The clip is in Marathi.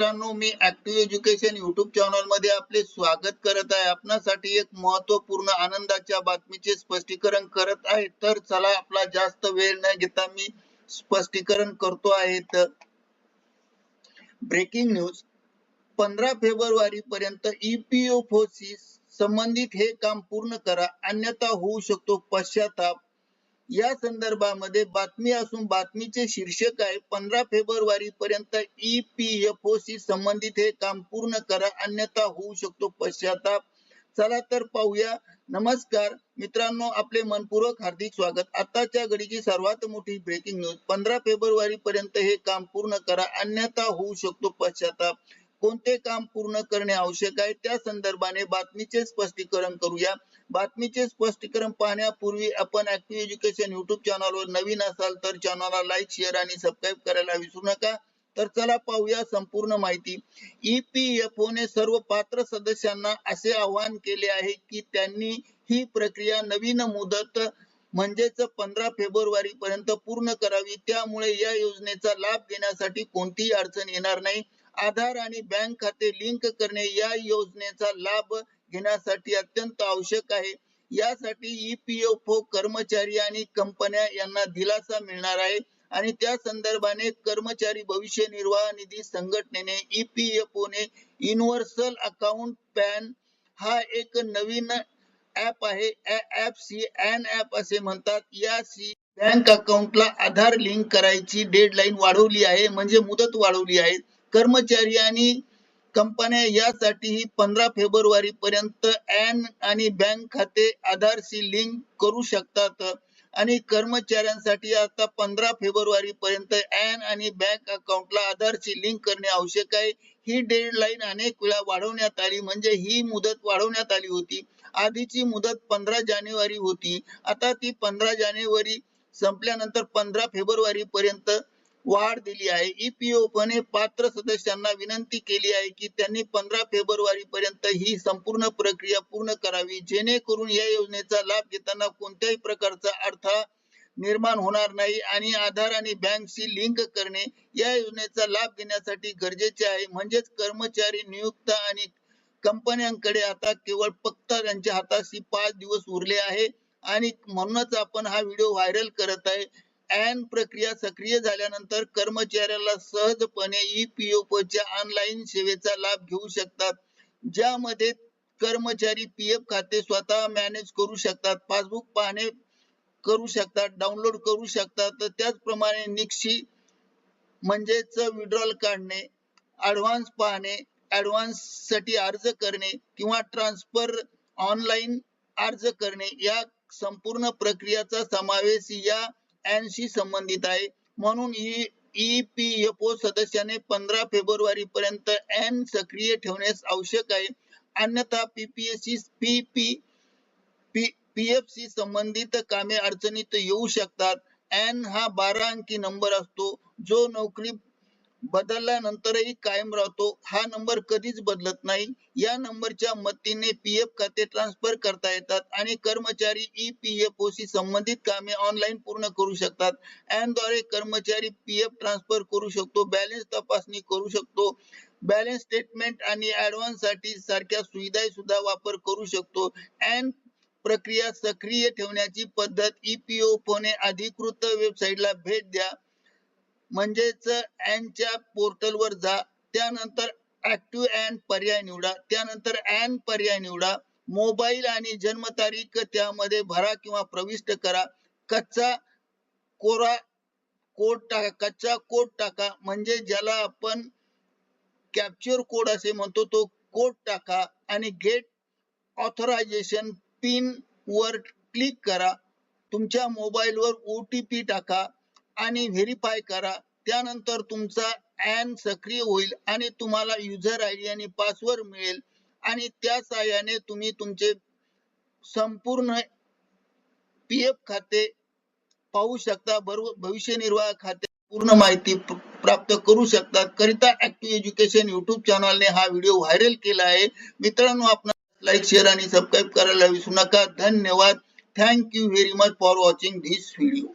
मित्रांनो मी ऍक्टिव्ह एज्युकेशन युट्यूब चॅनलमध्ये आपले स्वागत करत आहे. आपणासाठी एक महत्त्वपूर्ण आनंदाच्या बातमीचे स्पष्टीकरण करत आहे. तर चला आपला जास्त वेळ न घेता मी स्पष्टीकरण करतो आहे. तर ब्रेकिंग न्यूज पंधरा फेब्रुवारी पर्यंत ईपीएफओशी संबंधित हे काम पूर्ण करा. अन्यथा होऊ शकतो पश्चाताप. या संदर्भामध्ये बातमी असून बातमीचे शीर्षक आहे पंधरा फेब्रुवारी पर्यंत ईपीएफओ सी संबंधित हे काम पूर्ण करा अन्यथा होऊ शकतो पश्चाताप. चला तर पाहूया. नमस्कार. मित्रांनो आपले मनपूर्वक हार्दिक स्वागत. आताच्या घडीची सर्वात मोठी ब्रेकिंग न्यूज पंधरा फेब्रुवारी पर्यंत हे काम पूर्ण करा अन्यथा होऊ शकतो पश्चाताप. कोणते काम पूर्ण करणे आवश्यक आहे? त्या संदर्भाने बातमीचे स्पष्टीकरण करूया. बातमीचे स्पष्टीकरण पाहण्यापूर्वी आपण ऍक्टिव्ह एज्युकेशन युट्यूब चॅनलवर नवीन असाल तर चॅनलला लाईक शेअर आणि सबस्क्राईब करायला विसरू नका. तर चला पाहूया संपूर्ण माहिती. ईपीएफओ ने सर्व पात्र सदस्यांना असे आवाहन केले आहे की त्यांनी ही प्रक्रिया नवीन मुदत म्हणजेच पंधरा फेब्रुवारी पर्यंत पूर्ण करावी. त्यामुळे या योजनेचा लाभ घेण्यासाठी कोणतीही अडचण येणार नाही. आधार आणि बँक खाते लिंक करणे या योजनेचा लाभ घेण्यासाठी अत्यंत आवश्यक आहे. यासाठी ईपीएफओ कर्मचारी आणि कंपन्या यांना दिलासा मिळणार आहे आणि त्या संदर्भाने कर्मचारी भविष्य निर्वाह निधी संघटनेने ईपीएफओ ने युनिव्हर्सल अकाउंट पॅन हा एक नवीन ऍप आहे. ऍप सी एन ऍप असे म्हणतात. या सी बँक अकाउंटला आधार लिंक करायची डेडलाईन वाढवली आहे. म्हणजे मुदत वाढवली आहे. कर्मचारी आणि कंपन्या यासाठी पंधरा फेब्रुवारी पर्यंत एन आणि बँक खाते आधारशी लिंक करू शकतात. आणि कर्मचाऱ्यांसाठी आता पंधरा फेब्रुवारी पर्यंत एन आणि बँक अकाउंटला आधारशी लिंक करणे आवश्यक आहे. ही डेडलाईन अनेक वेळा वाढवण्यात आली म्हणजे ही मुदत वाढवण्यात आली होती. आधीची मुदत पंधरा जानेवारी होती. आता ती पंधरा जानेवारी संपल्यानंतर पंधरा फेब्रुवारी पर्यंत वाढ दिली आहे. ईपीएफओ ने पात्र सदस्यांना विनंती केली आहे की त्यांनी पंधरा फेब्रुवारी पर्यंत ही संपूर्ण प्रक्रिया पूर्ण करावी. जेणेकरून या योजनेचा लाभ घेताना कोणत्याही प्रकारचा अडथळा निर्माण होणार नाही आणि आधार आणि बँकशी लिंक करणे या योजनेचा लाभ घेण्यासाठी गरजेचे आहे. म्हणजेच कर्मचारी नियुक्त आणि कंपन्यांकडे आता केवळ फक्त त्यांच्या हाताशी पाच दिवस उरले आहे आणि म्हणूनच आपण हा व्हिडिओ व्हायरल करत आहे. एन प्रक्रिया सक्रिय झाल्यानंतर कर्मचाऱ्याला सहजपणे ईपीएफओ च्या ऑनलाईन सेवेचा लाभ घेऊ शकतात. ज्यामध्ये कर्मचारी पीएफ खाते स्वतः मॅनेज करू शकतात पासबुक पाहणे करू शकतात डाउनलोड करू शकतात. त्याचप्रमाणे निक्षी म्हणजेच विड्रॉल काढणे ऍडव्हान्स पाहणे ऍडव्हान्ससाठी अर्ज करणे किंवा ट्रान्सफर ऑनलाईन अर्ज करणे या संपूर्ण प्रक्रियाचा समावेश या ऐंशी संबंधित आहे. म्हणून ईपीएफओ सदस्याने पंधरा फेब्रुवारी पर्यंत एन सक्रिय ठेवण्यास आवश्यक आहे. अन्यथा पीपीएससी पीपी पीएफसी संबंधित कामे अडचणीत येऊ शकतात. एन हा बारा अंकी नंबर असतो. जो नोकरी बदलल्यानंतरही कायम राहतो. हा नंबर कधीच बदलत नाही. या नंबरच्या मदतीने पीएफ खाते ट्रान्सफर करता येतात आणि कर्मचारी ईपीएफओ शी संबंधित कामे ऑनलाईन पूर्ण करू शकतात. द्वारे कर्मचारी पीएफ ट्रान्सफर करू शकतो बॅलन्स तपासणी करू शकतो बॅलन्स स्टेटमेंट आणि ऍडव्हान्ससाठी सारख्या सुविधा सुद्धा वापर करू शकतो. एन प्रक्रिया सक्रिय ठेवण्याची पद्धत ईपीओ ने अधिकृत वेबसाईटला भेट द्या. म्हणजेच च्या पोर्टलवर जा. त्यानंतर ऍक्टिव्ह अँड पर्याय निवडा. त्यानंतर अँड पर्याय निवडा. मोबाईल आणि जन्मतारीख त्यामध्ये भरा किंवा प्रविष्ट करा. कच्चा कोरा कोड टाका. कच्चा कोड टाका. म्हणजे ज्याला आपण कॅप्चर कोड असे म्हणतो तो कोड टाका आणि गेट ऑथरायझेशन पिन वर क्लिक करा. तुमच्या मोबाईलवर पी टाका. आणि व्हेरीफाय करा. त्यानंतर तुमचा एन सक्रिय होईल आणि तुम्हाला युजर आयडी आणि पासवर्ड मिळेल. आणि त्या साहाय्याने तुम्ही तुमचे संपूर्ण पी एफ खाते पाहू शकता. भविष्य निर्वाह खाते पूर्ण माहिती प्राप्त करू शकता. करिता ऍक्टिव्ह एज्युकेशन युट्यूब चॅनलने हा व्हिडिओ व्हायरल केला आहे. मित्रांनो आपण लाईक शेअर आणि सबस्क्राईब करायला विसरू नका. धन्यवाद. Thank you very much for watching this video